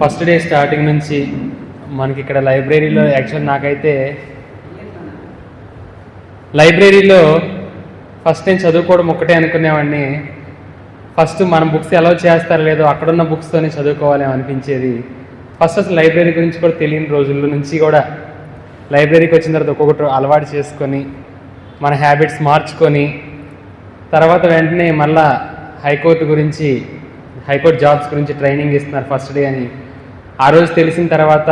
First day starting నుంచి మనకి ఇక్కడ లైబ్రరీలో యాక్చువల్ నాకైతే లైబ్రరీలో ఫస్ట్ నేను చదువుకోవడం ఒక్కటే అనుకునేవాడిని. ఫస్ట్ మన బుక్స్ ఎలా చేస్తారో లేదో అక్కడున్న బుక్స్తోనే చదువుకోవాలి అనిపించేది. ఫస్ట్ అసలు లైబ్రరీ గురించి కూడా తెలియని రోజుల నుంచి కూడా లైబ్రరీకి వచ్చిన తర్వాత ఒక్కొక్కటి అలవాటు చేసుకొని మన హ్యాబిట్స్ మార్చుకొని తర్వాత వెంటనే మళ్ళా హైకోర్టు గురించి హైకోర్టు జాబ్స్ గురించి ట్రైనింగ్ ఇస్తున్నారు ఫస్ట్ డే అని. ఆ రోజు తెలిసిన తర్వాత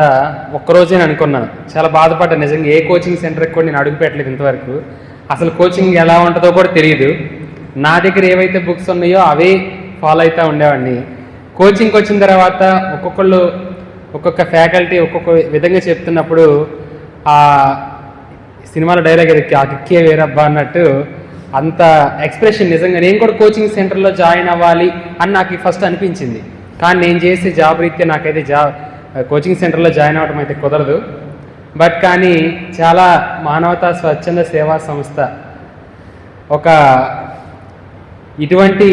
ఒక్కరోజే నేను అనుకున్నాను చాలా బాధపడ్డా. నిజంగా ఏ కోచింగ్ సెంటర్కి కూడా నేను అడుగు పెట్టలేదు ఇంతవరకు. అసలు కోచింగ్ ఎలా ఉంటుందో కూడా తెలియదు నా దగ్గర ఏవైతే బుక్స్ ఉన్నాయో అవే ఫాలో అవుతూ ఉండేవాడిని. కోచింగ్కి వచ్చిన తర్వాత ఒక్కొక్కళ్ళు ఒక్కొక్క ఫ్యాకల్టీ ఒక్కొక్క విధంగా చెప్తున్నప్పుడు ఆ సినిమాలో డైలాగ్ అది ఆ కిక్కే వేరబ్బా అన్నట్టు అంత ఎక్స్ప్రెషన్ నిజంగా. నేను కూడా కోచింగ్ సెంటర్లో జాయిన్ అవ్వాలి. అని నాకు ఫస్ట్ అనిపించింది. కానీ నేను చేసే జాబ్ రీత్యా నాకైతే జాబ్ కోచింగ్ సెంటర్లో జాయిన్ అవ్వడం అయితే కుదరదు. బట్ కానీ చాలా మానవతా స్వచ్ఛంద సేవా సంస్థ ఒక ఇటువంటి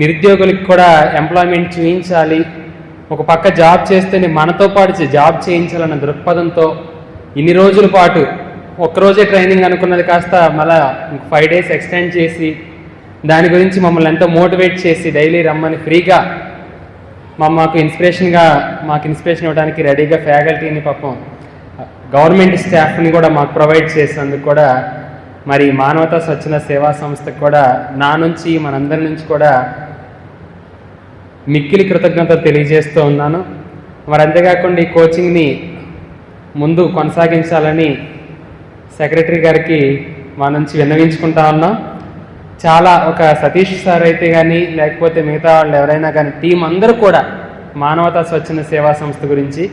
నిరుద్యోగులకు కూడా ఎంప్లాయ్మెంట్ చేయించాలి. ఒక పక్క జాబ్ చేస్తేనే మనతో పాటు జాబ్ చేయించాలన్న దృక్పథంతో ఇన్ని రోజుల పాటు ఒక్కరోజే ట్రైనింగ్ అనుకున్నది కాస్త మళ్ళా ఫైవ్ డేస్ ఎక్స్టెండ్ చేసి దాని గురించి మమ్మల్ని ఎంతో మోటివేట్ చేసి డైలీ రమ్మని ఫ్రీగా మా మాకు ఇన్స్పిరేషన్గా మాకు ఇన్స్పిరేషన్ ఇవ్వడానికి రెడీగా ఫ్యాకల్టీని పాపం గవర్నమెంట్ స్టాఫ్ని కూడా మాకు ప్రొవైడ్ చేసినందుకు కూడా మరి మానవతా స్వచ్ఛంద సేవా సంస్థకు కూడా నా నుంచి మనందరి నుంచి కూడా మిక్కిలి కృతజ్ఞత తెలియజేస్తూ ఉన్నాను. మరి అంతేకాకుండా ఈ కోచింగ్ని ముందు కొనసాగించాలని సెక్రటరీ గారికి మా నుంచి విన్నవించుకుంటా ఉన్నాం. చాలా ఒక సతీష్ సార్ అయితే కానీ లేకపోతే మిగతా వాళ్ళు ఎవరైనా కానీ టీం అందరూ కూడా మానవతా స్వచ్ఛంద సేవా సంస్థ గురించి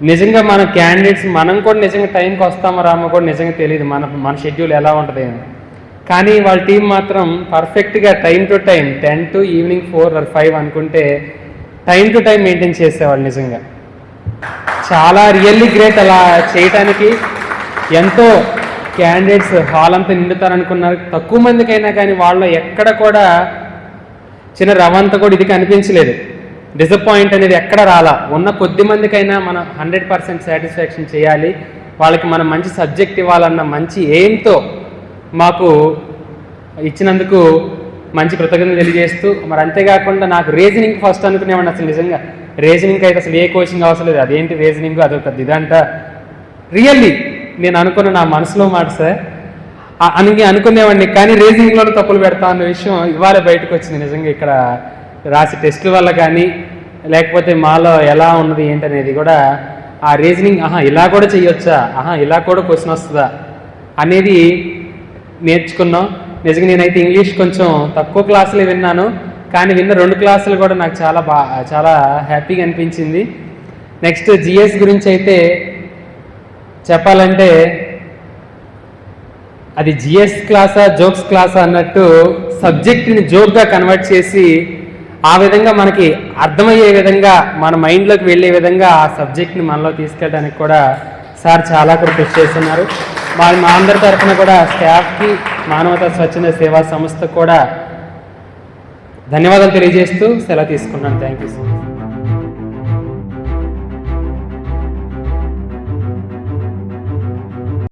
నిజంగా మన క్యాండిడేట్స్ మనం కూడా నిజంగా టైంకి వస్తామో రామో కూడా నిజంగా తెలియదు మన మన షెడ్యూల్ ఎలా ఉంటుంది కానీ వాళ్ళ టీం మాత్రం పర్ఫెక్ట్గా time to time ten to evening four or five అనుకుంటే టైం టు టైం మెయింటైన్ చేసేవాళ్ళు నిజంగా. చాలా రియల్లీ గ్రేట్ అలా చేయటానికి ఎంతో క్యాండిడేట్స్ హాల్ అంతా నిండుతారనుకున్నారు. తక్కువ మందికైనా కానీ వాళ్ళ ఎక్కడ కూడా చిన్న రవంత కూడా ఇది కనిపించలేదు. డిసప్పాయింట్ అనేది ఎక్కడ రాలా? ఉన్న కొద్ది మందికైనా మనం హండ్రెడ్ పర్సెంట్ సాటిస్ఫాక్షన్ చేయాలి. వాళ్ళకి మనం మంచి సబ్జెక్ట్ ఇవ్వాలన్న మంచి ఎయిమ్తో మాకు ఇచ్చినందుకు మంచి కృతజ్ఞతలు తెలియజేస్తూ మరి అంతేకాకుండా నాకు రీజనింగ్ ఫస్ట్ అనుకునేవాడిని అసలు నిజంగా. రీజనింగ్ అయితే అసలు ఏ కోచింగ్ అవసరం లేదు. అదేంటి రీజనింగ్ అదొక ఇదంట రియల్లీ నేను అనుకున్న నా మనసులో మాట సార్. అని అనుకునేవాడిని కానీ రీజనింగ్లోనే తప్పులు పెడతా అన్న విషయం ఇవాళ బయటకు వచ్చింది నిజంగా ఇక్కడ రాసి టెస్టుల వల్ల కానీ లేకపోతే మాలో ఎలా ఉన్నది ఏంటనేది కూడా ఆ రీజనింగ్ ఆహా ఇలా కూడా చేయొచ్చా ఆహా ఇలా కూడా క్వశ్చన్ వస్తుందా? అనేది నేర్చుకున్నాం. నిజంగా నేనైతే ఇంగ్లీష్ కొంచెం తక్కువ క్లాసులు విన్నాను కానీ విన్న రెండు క్లాసులు కూడా నాకు చాలా బా చాలా హ్యాపీగా అనిపించింది. నెక్స్ట్ జిఎస్ గురించి అయితే చెప్పాలంటే అది జిఎస్ క్లాసా జోక్స్ క్లాసా అన్నట్టు సబ్జెక్ట్ని జోక్గా కన్వర్ట్ చేసి ఆ విధంగా మనకి అర్థమయ్యే విధంగా మన మైండ్లోకి వెళ్ళే విధంగా ఆ సబ్జెక్ట్ని మనలో తీసుకెళ్ళడానికి కూడా సార్ చాలా కృషి చేస్తున్నారు. మా మా అందరి తరఫున కూడా స్టాఫ్కి మానవతా స్వచ్ఛంద సేవా సంస్థ కూడా ధన్యవాదాలు తెలియజేస్తూ సెలవు తీసుకున్నాను. Thank you so much